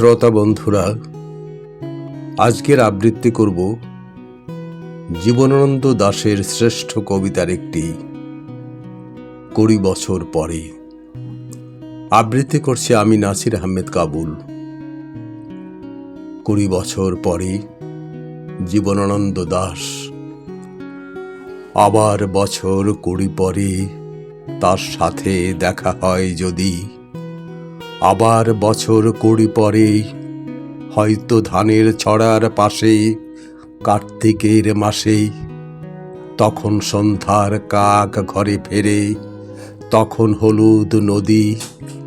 শ্রোতা বন্ধুরা, আজকের আবৃত্তি করব জীবনানন্দ দাশের শ্রেষ্ঠ কবিতার একটি কুড়ি বছর পরে। আবৃত্তি করছে আমি নাসির আহমেদ কাবুল। কুড়ি বছর পরে জীবনানন্দ দাস আবার বছর কুড়ি পরে তার সাথে দেখা হয় যদি আবার বছর কুড়ি পরে হয়তো ধানের ছড়ার পাশে কার্তিকের মাসে তখন সন্ধ্যার কাক ঘরে ফেরে, তখন হলুদ নদী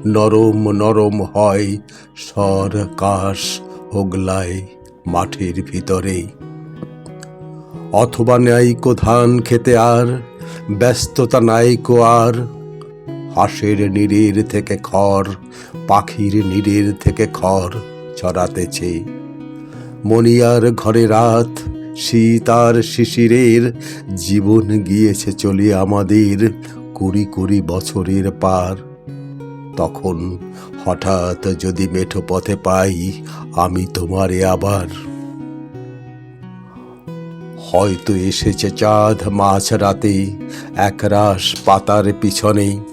নরম নরম হয় সর কাশ হোগলায় মাঠের ভিতরে। অথবা নাইকো ধান খেতে আর, ব্যস্ততা নাইকো আর হাঁসের নিরের থেকে খড়, পাখির নিরের থেকে খড় ছড়াতেছে। মনিয়ার ঘরে রাত শীত আর শিশিরের জীবন গিয়েছে চলে আমাদের কুড়ি কুড়ি বছরের পার। তখন হঠাৎ যদি মেঠো পথে পাই, আমি তোমারে আবার। হয়তো এসেছে চাঁদ মাঝ রাতে একরাশ পাতার পিছনে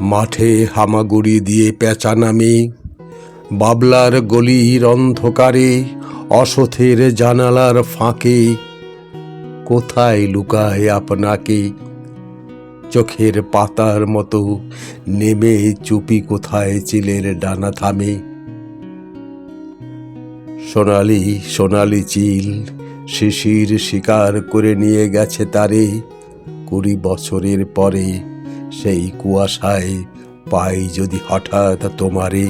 মাঠে হামাগুড়ি দিয়ে পেঁচা নামে, বাবলার গলির অন্ধকারে, অসথের জানালার ফাঁকে, কোথায় লুকায় আপনাকে? চোখের পাতার মতো নেমে চুপি কোথায় চিলের ডানা থামে? সোনালি সোনালি চিল শিশির শিকার করে নিয়ে গেছে তারে কুড়ি বছরের পরে। সেই কুয়াশায় পাই যদি হঠাৎ তোমারে